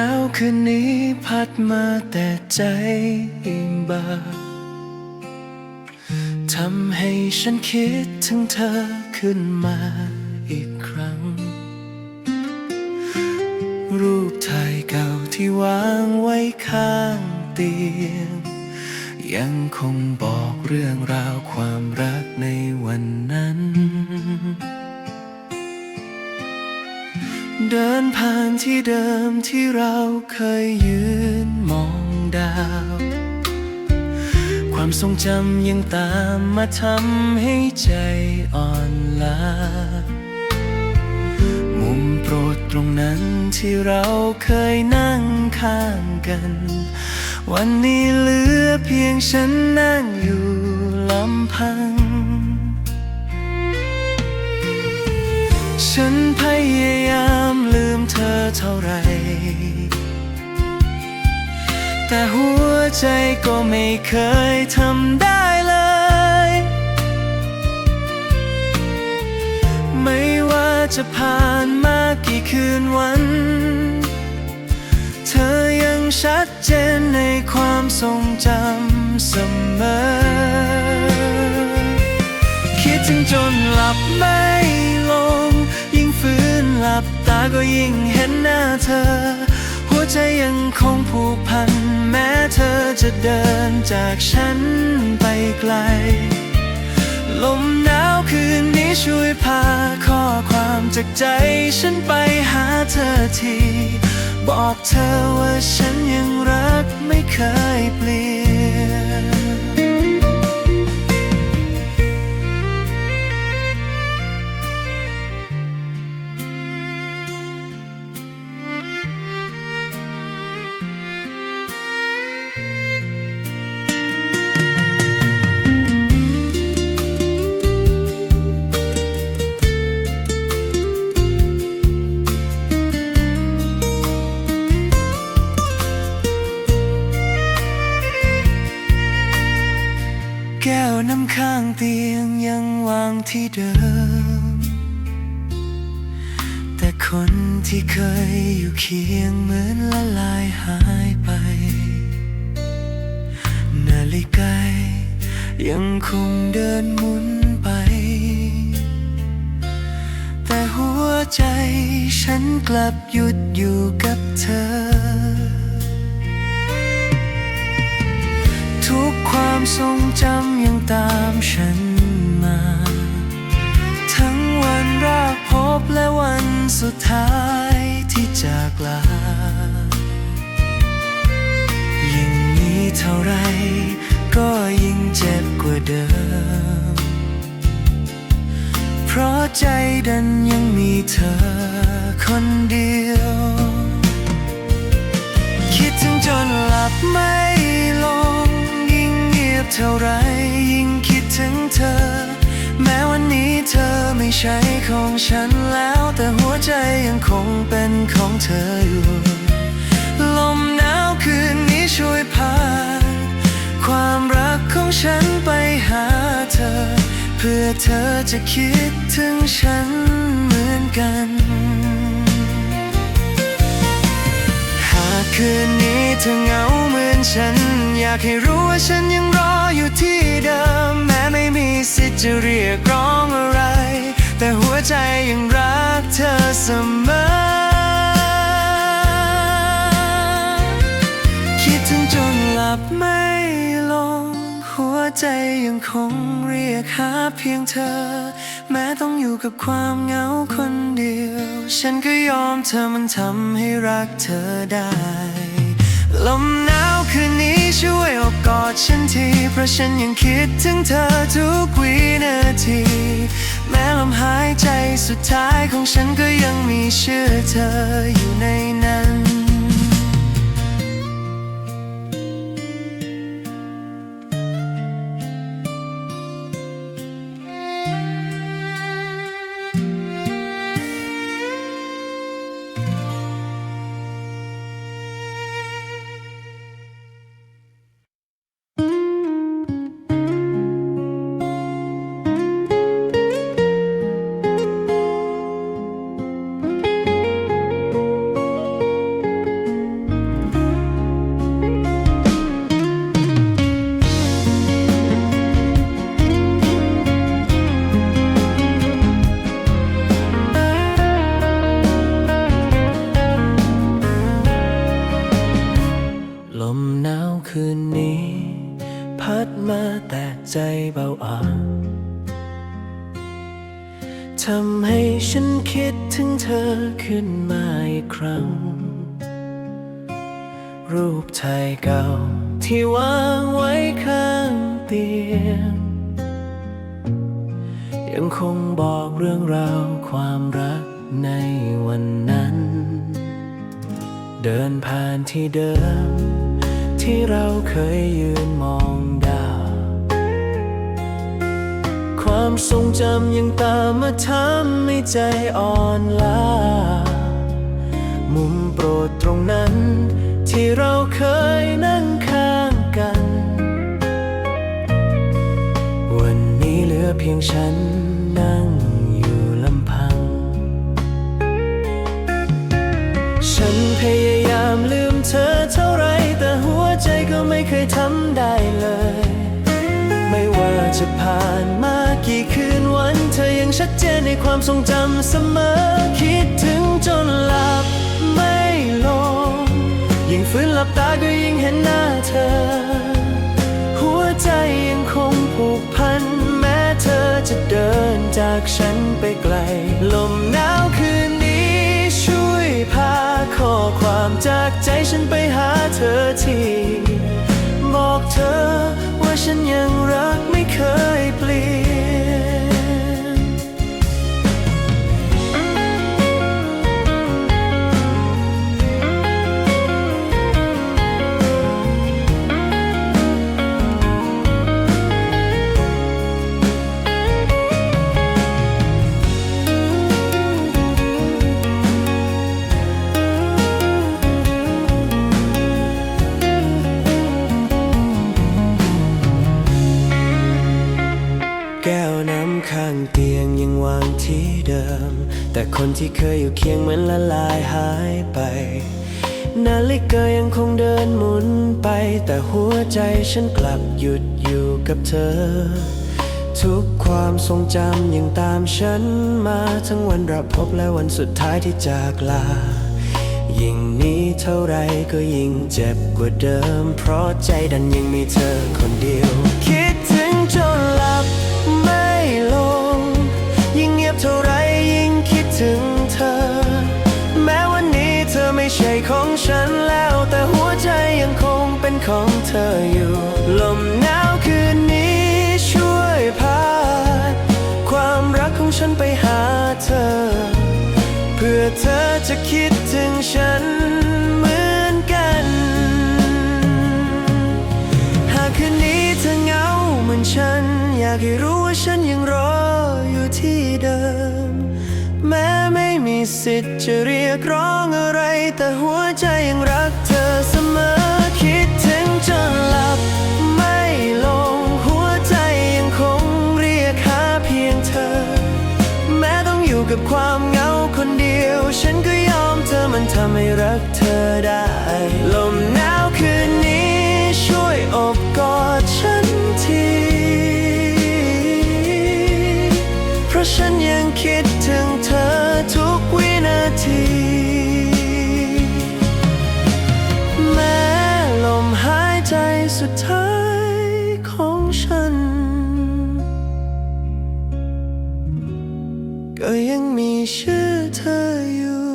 ลมหนาวคืนนี้พัดมาแต่ใจอิ่มบาทำให้ฉันคิดถึงเธอขึ้นมาอีกครั้ง รูปถ่ายเก่าที่วางไว้ข้างเตียง ยังคงบอกเรื่องราวความรักใน ที่เดิมที่เราเคยยืนมองดาว ความทรงจำยังตามมาทำให้ใจอ่อนล้า มุมโปรดตรงนั้นที่เราเคยนั่งข้างกัน วันนี้เหลือเพียงฉันนั่งอยู่ลำพัง ฉันพยายามลืมเธอเท่าไรแต่หัวใจก็ไม่เคยทำได้เลย ไม่ว่าจะผ่านมากี่คืนวัน เธอยังชัดเจนในความทรงจำเสมอ คิดถึงจนหลับไม่ลง ก็ยิ่งเห็นหน้าเธอ หัวใจยังคงผูกพัน แม้เธอจะเดินจากฉันไปไกล ลมหนาวคืนนี้ช่วยพาข้อความจากใจ ฉันไปหาเธอที บอกเธอว่าฉันยังรักไม่เคยเปลี่ยน ที่เดิม แต่คนที่เคยอยู่เคียงเหมือนละลายหายไป นาฬิกายังคงเดินหมุนไป แต่หัวใจฉันกลับหยุดอยู่กับเธอ ทุกความทรงจำยังตามฉันมา บและวันสุดท้ายที่จากลา ยิ่งมีเท่าไรก็ยิ่งเจ็บกว่าเดิม เพราะใจดันยังมีเธอคนเดียว คิดถึงจนหลับไม่ลง ยิ่งเงียบเท่าไรยิ่งคิดถึงเธอ ใช่ของฉันแล้ว แต่หัวใจยังคงเป็นของเธออยู่ ลมหนาวคืนนี้ช่วยพา ความรักของฉันไปหาเธอ เพื่อเธอจะคิดถึงฉันเหมือนกัน หากคืนนี้เธอเหงาเหมือนฉัน อยากให้รู้ว่าฉันยังรอ เสมอ คิดถึงจนหลับไม่ลง หัวใจยังคงเรียกหาเพียงเธอ แม้ต้องอยู่กับความเหงาคนเดียว ฉันก็ยอมเธอมันทำให้รักเธอได้ ลมหนาวคืน กอดฉันที เพราะฉันยังคิดถึงเธอทุกวินาที แม้ลมหายใจสุดท้ายของฉันก็ยังมีชื่อเธออยู่ในนั้น ทำให้ฉันคิดถึงเธอขึ้นมาอีกครั้ง รูปถ่ายเก่าที่วางไว้ข้างเตียง ยังคงบอกเรื่องราวความรักในวันนั้น เดินผ่านที่เดิม ที่เราเคยยืนมอง ความทรงจำยังตามมาทำให้ใจอ่อนล้า มุมโปรดตรงนั้น ที่เราเคยนั่งข้างกัน วันนี้เหลือเพียงฉันนั่ง ยังชัดเจนในความทรงจำเสมอ คิดถึงจนหลับไม่ลง ยิ่งฟื้นหลับตาก็ยิ่งเห็นหน้าเธอ หัวใจยังคงผูกพัน แม้เธอจะเดินจากฉันไปไกล ลมหนาวคืนนี้ช่วยพาข้อความจากใจฉันไปหาเธอที บอกเธอว่าฉันยังรักไม่เคยเปลี่ย ก้วน้ำข้างเตียงยังวางที่เดิม แต่คนที่เคยอยู่เคียงเหมือนละลายหายไป นาฬิกายังคงเดินหมุนไป แต่หัวใจฉันกลับหยุดอยู่กับเธอ ทุกความทรงจำยังตามฉันมาทั้งวันรับพบและวันสุดท้ายที่จากลา ยิ่งนี้เท่าไรก็ยิ่งเจ็บกว่าเดิม เพราะใจดันยังมีเธอคนเดียวคิด ฉันแล้ว แต่หัวใจยังคงเป็นของเธออยู่ ลมหนาวคืนนี้ช่วยพา ความรักของฉันไปหาเธอ เพื่อเธอจะคิดถึงฉันเหมือนกัน หากคืนนี้เธอเหงาเหมือนฉัน อยากให้รู้ว่าฉันยังรออยู่ที่เดิม แม้ไม่มีสิทธิ์จะเรียกร้องอะไร หัวใจยังรักเธอเสมอคิดถึงจนหลับไม่ลงหัวใจยังคงเรียกหาเพียงเธอ แม้ต้องอยู่กับความเหงาคนเดียว ฉันก็ยอมเธอมันทำให้รักเธอได้ ลมหนาวคืนนี้ช่วยอบกอดฉันที เพราะฉันยังคิดถึงเธอทุก ยังมีชื่อเธออยู่